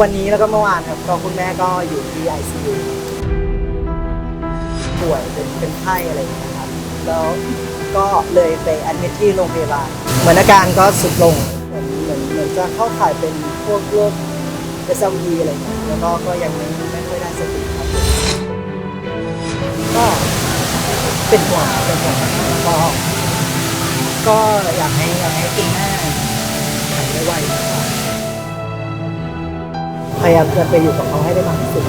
วันนี้แล้วก็เมื่อวานครับก็คุณแม่ก็อยู่ที่ ICU ป่วยเป็นเป็นไข้อะไรอย่างเงี้ยครับแล้วก็เลยไปแอดมิทที่โรงพยาบาลเหมือนอาการก็สุดลงเหมือนเหมือนเหมือนจะเข้าข่ายเป็นพวกโรค SLE อะไรอย่างเงี้ยแล้วก็ก็ยังไม่ไม่ค่อยได้สติครับก็เป็นห่วงเป็นห่วงก็ก็อยากให้อยากให้คุณแม่หายไวๆ ยายามจะไปอยู่กับเขาให้ได้มากที่สุด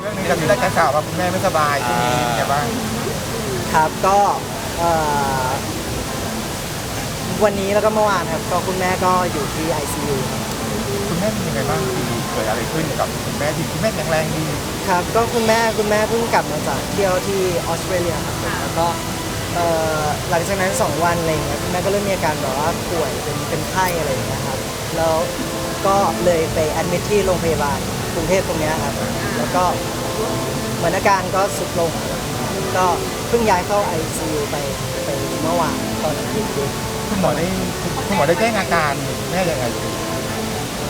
เรื่องนี้เราได้ข่าวว่าคุณแม่ไม่สบายช่วงนี้เป็นไงบ้าง ครับก็เอ่อวันนี้แล้วก็เมื่อวานครับก็คุณแม่ก็อยู่ที่ ICU ครับ คุณแม่เป็นยังไงบ้างทีเกิดอะไรขึ้นกับคุณแม่ที่คุณแม่แข็งแรงดีครับก็คุณแม่คุณแม่เพิ่งกลับมาจากเที่ยวที่ออสเตรเลียครับแล้วก็เอ่อหลังจากนั้น 2 วันอะไรอย่างเงี้ยคุณแม่ก็เริ่มมีอาการแบบว่าป่วยเป็นเป็นไข้อะไรอย่างเงี้ยครับแล้วก็เลยไปแอดมิทที่โรงพยาบาลกรุงเทพตรงเนี้ยครับแล้วก็เหมือนอาการก็สุดลงก็เพิ่งย้ายเข้า ICU ไปไปเมื่อวานตอนเย็นๆ คุณหมอได้คุณหมอได้แจ้งอาการแม่ยังไง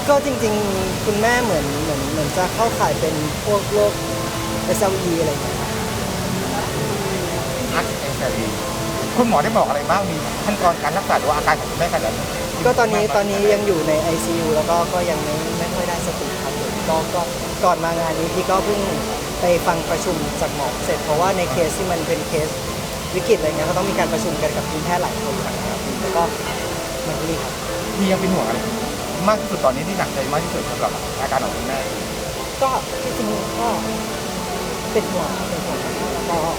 ก็จริงๆ คุณแม่เหมือนเหมือนเหมือนจะเข้าข่ายเป็นพวกโรค SLE อะไรอย่างเงี้ยครับอักเอสรีคุณหมอได้บอกอะไรบ้างมีขั้นตอนการรักษาหรือว่าอาการของคุณแม่ขนาดไหนก็ตอนนี้ตอนนี้ยังอยู่ใน ICU แล้วก็ก็ยังไม่ไม่ค่อยได้สติครับผมก็ก็ก่อนมางานนี้พี่ก็เพิ่งไปฟังประชุมจากหมอเสร็จเพราะว่าในเคสที่มันเป็นเคสวิกฤตอะไรเงี้ยก็ต้องมีการประชุมกันกับทีมแพทย์หลายคนนะครับแล้วก็มันก็ดีครับพี่ยังเป็นห่วงอะไร มากที่สุดตอนนี้ที่หนักใจมากที่สุดสำหรับอาการของคุณแม่ก็ที่จริงก็เป็นห่วงเป็นห่วงแล้วก็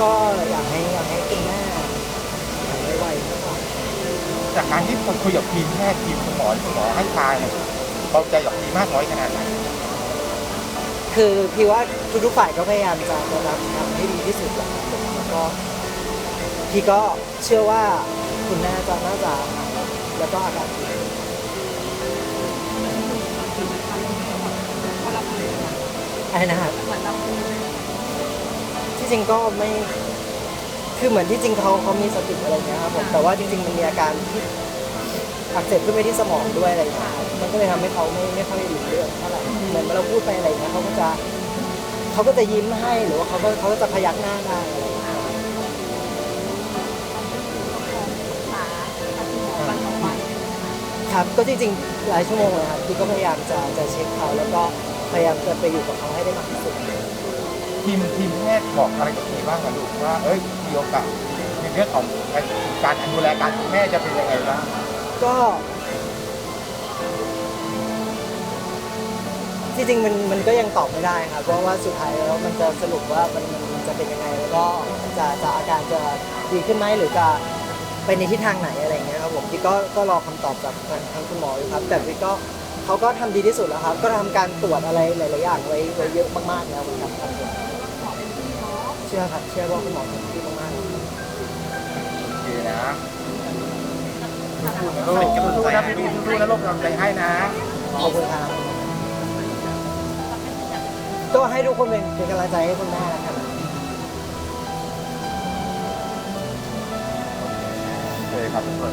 ก็อยากให้อยากให้คุณแม่หายไวๆนะครับ จากการที่คุยกับทีมแพทย์ทีมคุณหมอที่คุณหมอให้ทายเนี่ยเบาใจกับทีมมากน้อยขนาดไหนคือพี่ว่าทุกๆฝ่ายก็พยายามจะจะทำทำให้ดีที่สุดแหละครับผมแล้วก็พี่ก็เชื่อว่าคุณแม่จะน่าจะหายแล้วก็อาการดี อะไรนะครับที่จริงก็ไม่ คือเหมือนที่จริงเขาเขามีสติอะไรอย่างเงี้ยครับผมแต่ว่าจริง ๆ มันมีอาการที่อักเสบขึ้นไปที่สมองด้วยอะไรอย่างเงี้ยครับมันก็เลยทำให้เขาไม่ไม่ค่อยรู้เรื่องเท่าไหร่เหมือนเวลาเราพูดไปอะไรอย่างเงี้ยเขาก็จะเขาก็จะยิ้มให้หรือว่าเขาก็เขาก็จะพยักหน้าได้อะไรอย่างเงี้ยครับ ก็จริงๆหลายชั่วโมงเลยครับพี่ก็พยายามจะจะเช็คเขาแล้วก็ พยายามจะไปอยู่กับเขาให้ได้มากที่สุดทีมทีมแพทย์บอกอะไรกับทีบ้างอะลูกว่าเอ้ยมีโอกาสในเรื่องของการดูแลการคุณแม่จะเป็นยังไงบ้างก็ที่จริงมันมันก็ยังตอบไม่ได้ครับเพราะว่าสุดท้ายแล้วมันจะสรุปว่ามันมันมันจะเป็นยังไงแล้วก็จะจะอาการจะดีขึ้นไหมหรือจะไปในทิศทางไหนอะไรอย่างเงี้ยครับผมพี่ก็ก็รอคำตอบจากทางทางคุณหมออยู่ครับ แต่พี่ก็ เขาก็ทำดีที่สุดแล้วครับ ก็ทำการตรวจอะไรหลายๆอย่างไว้ไว้เยอะมากๆแล้วเหมือนกันครับผมเชื่อครับเชื่อว่าคุณหมอทำดีมากๆเลยครับโอเคนะสู้ๆนะพี่ดูสู้ๆนะลูกกำลังใจให้นะขอบคุณครับก็ให้ทุกคนเป็นเป็นกำลังใจให้คุณแม่นะครับโอเคครับทุกคน